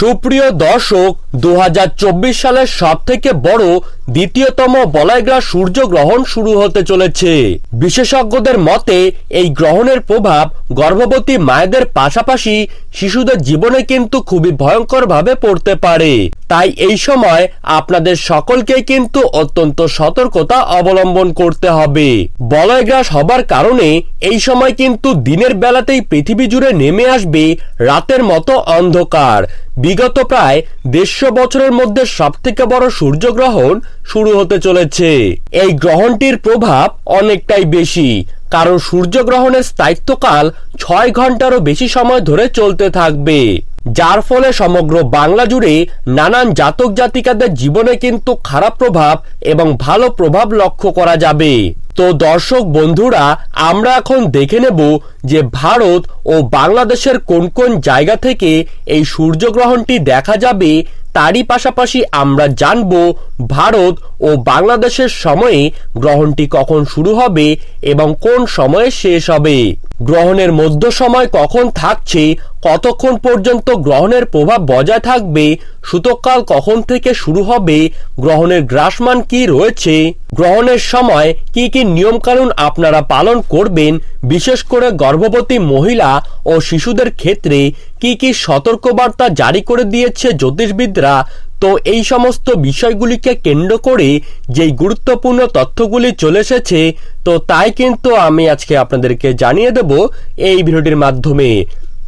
সুপ্রিয় দর্শক দু হাজার চব্বিশ সালের সব থেকে বড়, দ্বিতীয়তম বলাইগ্রা সূর্য গ্রহণ শুরু হতে চলেছে। বিশেষজ্ঞদের মতে, এই গ্রহণের প্রভাব গর্ভবতী মায়েদের পাশাপাশি শিশুদের জীবনে কিন্তু খুবই ভয়ঙ্করভাবে পড়তে পারে। তাই এই সময় আপনাদের সকলকে কিন্তু অত্যন্ত সতর্কতা অবলম্বন করতে হবে। বলয়গ্রাস হবার কারণে এই সময় কিন্তু দিনের বেলাতেই পৃথিবী জুড়ে নেমে আসবে রাতের মতো অন্ধকার। বিগত প্রায় দেড়শো বছরের মধ্যে সবথেকে বড় সূর্যগ্রহণ শুরু হতে চলেছে। এই গ্রহণটির প্রভাব অনেকটাই বেশি, কারণ সূর্যগ্রহণের স্থায়িত্বকাল ছয় ঘন্টারও বেশি সময় ধরে চলতে থাকবে। যার ফলে সমগ্র বাংলা জুড়ে নানান জাতক জাতিকাদের জীবনে কিন্তু খারাপ প্রভাব এবং ভালো প্রভাব লক্ষ্য করা যাবে। তো দর্শক বন্ধুরা, আমরা এখন দেখে নেব যে ভারত ও বাংলাদেশের কোন কোন জায়গা থেকে এই সূর্যগ্রহণটি দেখা যাবে। তারই পাশাপাশি আমরা জানব ভারত ও বাংলাদেশের সময়ে গ্রহণটি কখন শুরু হবে এবং কোন সময়ে শেষ হবে। গ্রহণের মধ্য সময় কখন থাকছে, কতক্ষণ পর্যন্ত গ্রহণের প্রভাব বজায় থাকবে সূতককাল কখন থেকে শুরু হবে, গ্রহণের গ্রাসমান কি রয়েছে, গ্রহণের সময় কি কি নিয়মকানুন আপনারা পালন করবেন, বিশেষ করে গর্ভবতী মহিলা ও শিশুদের ক্ষেত্রে কি কি সতর্কবার্তা জারি করে দিয়েছে জ্যোতিষবিদরা তো এই সমস্ত বিষয়গুলিকে কেন্দ্র করে যেই গুরুত্বপূর্ণ তথ্যগুলি চলে এসেছে, তো তাই কিন্তু আমি আজকে আপনাদেরকে জানিয়ে দেব এই ভিডিওটির মাধ্যমে।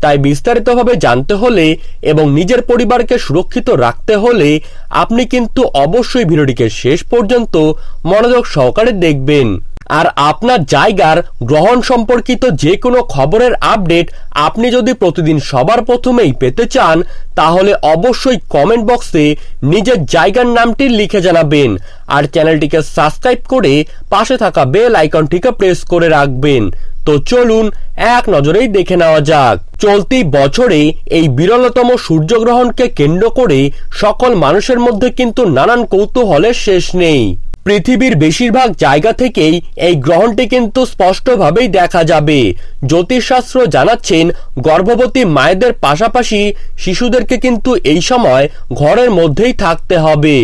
তাই বিস্তারিতভাবে জানতে হলে এবং নিজের পরিবারকে সুরক্ষিত রাখতে হলে আপনি কিন্তু অবশ্যই ভিডিওটিকে শেষ পর্যন্ত মনোযোগ সহকারে দেখবেন। আর আপনার জায়গার গ্রহণ সম্পর্কিত যে কোনো খবরের আপডেট আপনি যদি প্রতিদিন সবার প্রথমেই পেতে চান, তাহলে অবশ্যই কমেন্ট বক্সে নিজের জায়গার নামটি লিখে জানাবেন আর চ্যানেলটিকে সাবস্ক্রাইব করে পাশে থাকা বেল আইকনটিকে প্রেস করে রাখবেন। তো চলুন, এক নজরেই দেখে নেওয়া যাক। চলতি বছরে এই বিরলতম সূর্যগ্রহণকে কেন্দ্র করে সকল মানুষের মধ্যে কিন্তু নানান কৌতূহলের শেষ নেই। পৃথিবীর বেশিরভাগ জায়গা থেকেই এই গ্রহণটি কিন্তু স্পষ্টভাবেই দেখা যাবে। জ্যোতিষশাস্ত্র জানাচ্ছেন, গর্ভবতী মায়েদের পাশাপাশি শিশুদেরকে কিন্তু এই সময় ঘরের মধ্যেই থাকতে হবে।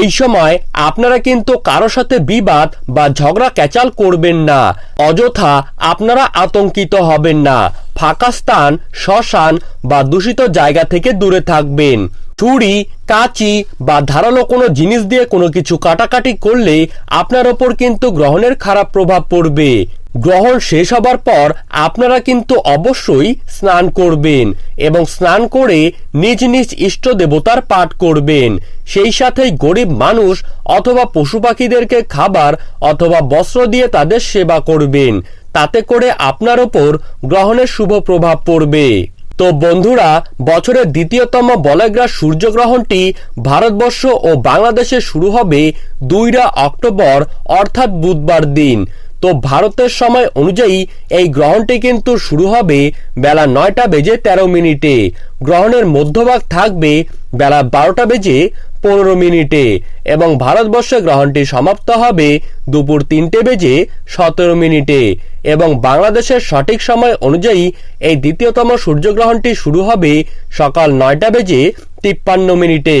এই সময় আপনারা কিন্তু কারও সাথে বিবাদ বা ঝগড়া ক্যাচাল করবেন না। অযথা আপনারা আতঙ্কিত হবেন না। ফাঁকা স্থান, শ্মশান বা দূষিত জায়গা থেকে দূরে থাকবেন। ছুরি কাঁচি বা ধারালো কোনো জিনিস দিয়ে কোনো কিছু কাটাকাটি করলে আপনার ওপর কিন্তু গ্রহণের খারাপ প্রভাব পড়বে। গ্রহণ শেষ হবার পর আপনারা কিন্তু অবশ্যই স্নান করবেন এবং স্নান করে নিজ নিজ ইষ্ট দেবতার পাঠ করবেন। সেই সাথেই গরিব মানুষ অথবা পশু পাখিদেরকে খাবার অথবা বস্ত্র দিয়ে তাদের সেবা করবেন। তাতে করে আপনার ওপর গ্রহণের শুভ প্রভাব পড়বে। তো বন্ধুরা, বছরের দ্বিতীয়তম বলয়গ্রাস সূর্যগ্রহণটি ভারতবর্ষ ও বাংলাদেশে শুরু হবে দুইরা অক্টোবর, অর্থাৎ বুধবার দিন। তো ভারতের সময় অনুযায়ী এই গ্রহণটি কিন্তু শুরু হবে বেলা নয়টা বেজে তেরো মিনিটে। গ্রহণের মধ্যভাগ থাকবে বেলা বারোটা বেজে পনেরো মিনিটে এবং ভারতবর্ষে গ্রহণটি সমাপ্ত হবে দুপুর তিনটে বেজে সতেরো মিনিটে এবং বাংলাদেশের সঠিক সময় অনুযায়ী এই দ্বিতীয়তম সূর্যগ্রহণটি শুরু হবে সকাল নয়টা বেজে তিপ্পান্ন মিনিটে।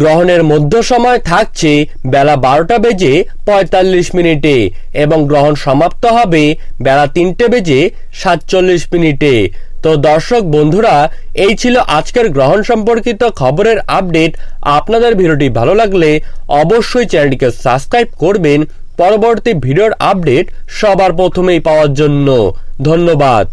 গ্রহণের মধ্য সময় থাকছে বেলা বারোটা বেজে পঁয়তাল্লিশ মিনিটে এবং গ্রহণ সমাপ্ত হবে বেলা তিনটে বেজে সাতচল্লিশ মিনিটে। তো দর্শক বন্ধুরা, এই ছিল আজকের গ্রহণ সম্পর্কিত খবরের আপডেট। আপনাদের ভিডিওটি ভালো লাগলে অবশ্যই চ্যানেলটিকে সাবস্ক্রাইব করবেন। পরবর্তী ভিডিওর আপডেট সবার প্রথমেই পাওয়ার জন্য। ধন্যবাদ।